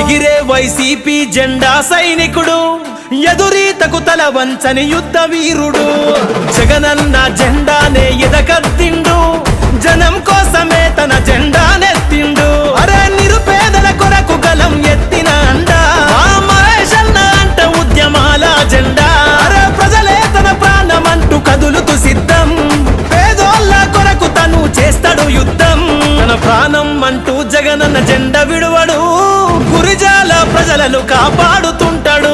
ఎగిరే వైసీపీ జెండా సైనికుడు ఎదురీతకు తల వంచని యుద్ధ వీరుడు. జగనన్న జెండానే ఎదకత్తిండు జనం కోసమే తన జెండానెత్తిండు. జగనన్న జెండ విడువడు. గురిజాల ప్రజలను కాపాడుతుంటాడు.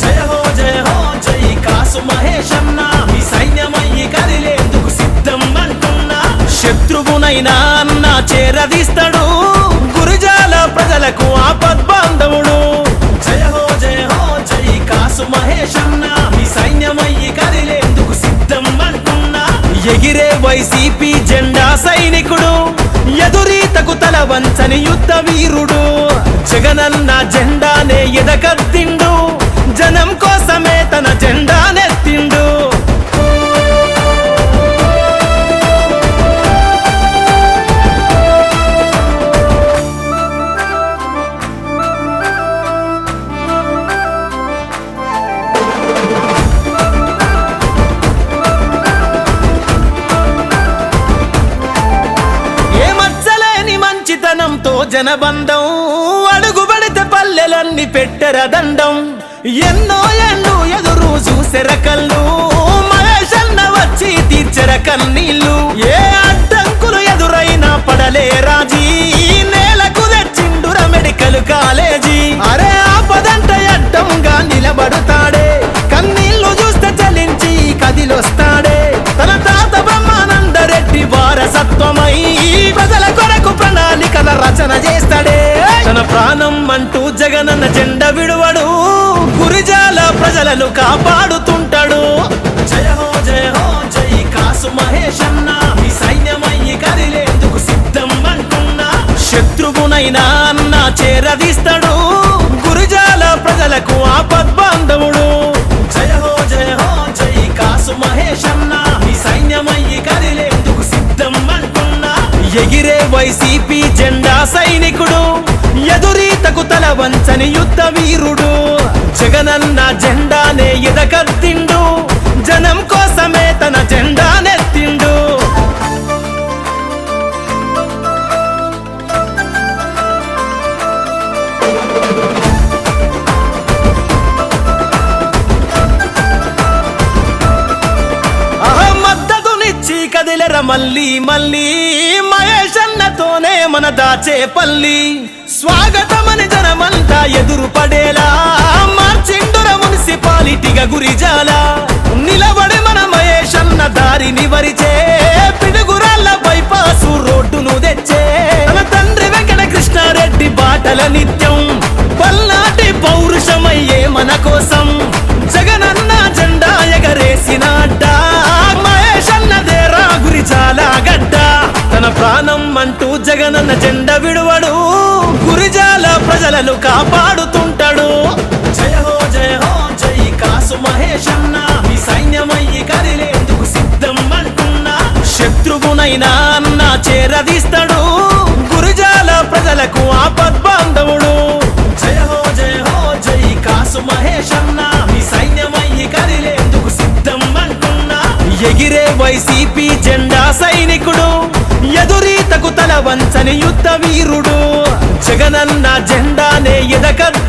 జయ హో జయ హో జై కాసు మహేషన్న మీ సైన్యమయ్యి కదిలేందుకు సిద్ధం అంటున్నా. శత్రువునైనా అన్న చేరదీస్తాడు. గురిజాల ప్రజలకు ఆపద్బాంధవుడు. జయ హో జయ హో జై కాసు మహేషన్న మీ సైన్యమయ్యి కదిలేందుకు సిద్ధం అంటున్నా. ఎగిరే వైసీపీ జెండా సైనికుడు. ఎదురీతకు తల వంచని యుద్ధ వీరుడు. జగనన్న జెండానే ఎదకత్తిండు జనం కోసమే తన జెండానే జనబంధం అడుగుబడితే పల్లెలన్నీ పెట్టర దండం. ఎన్నో ఎండు ఎదురు చూసెర కళ్ళు మహేషన్న వచ్చి తీర్చెర కన్నీళ్ళు. ఏ అడ్డంకులు ఎదురైనా పడలే రాజీ నేలకు తెచ్చిండుర మెడికల్ కాలేజీ. రచన చేస్తాడే. తన ప్రాణం అంటూ జగనన్న జెండ విడువడు. గురిజాల ప్రజలను కాపాడుతుంటాడు. జయ హో జయ హో జై కాసు మహేష్ అన్న మీ సైన్యమయ్యి కదిలేందుకు సిద్ధం అంటున్నా శత్రువునైనా అన్న చేరదీస్తాడు. గురిజాల ప్రజలకు ఆప వైసీపీ జెండా సైనికుడు ఎదురీతకు తల వంచని యుద్ధ వీరుడు. జగనన్న జెండానే ఎదకత్తిండు జనం కోసమే తన జెండానెత్తిండు ఆహా, మద్దతునిచ్చి కదిలెర మళ్ళీ మళ్ళీ మహేషన్నతోనే మన దాచే పల్లి. స్వాగతమని జనమంతా ఎదురు పడేలా. మార్చిండుర మున్సిపాలిటీగా గురిజాల. నిలబడి మన మహేషన్న దారిని వరిచే. పిడుగురాళ్ళ బైపాసు రోడ్డును తెచ్చే. తన తండ్రి వెంకట కృష్ణారెడ్డి బాటల నిత్యం. పల్నాటి పౌరుషమయ్యే మన కోసం. ప్రాణం అంటూ జగనన్న జెండ విడువడు. గురిజాల ప్రజలను కాపాడుతుంటాడు. జయ హో జయ హో జై కాసు మహేష్ అన్న మీ సైన్యమయ్యి కదిలేందుకు సిద్ధం అంటున్నా శత్రువునైనా అన్న చేరదీస్తాడు. గురిజాల ప్రజలకు ఆపద్బాంధవుడు. వంచని యుద్ధ వీరుడు జగనన్న జెండానే ఎదకత్తి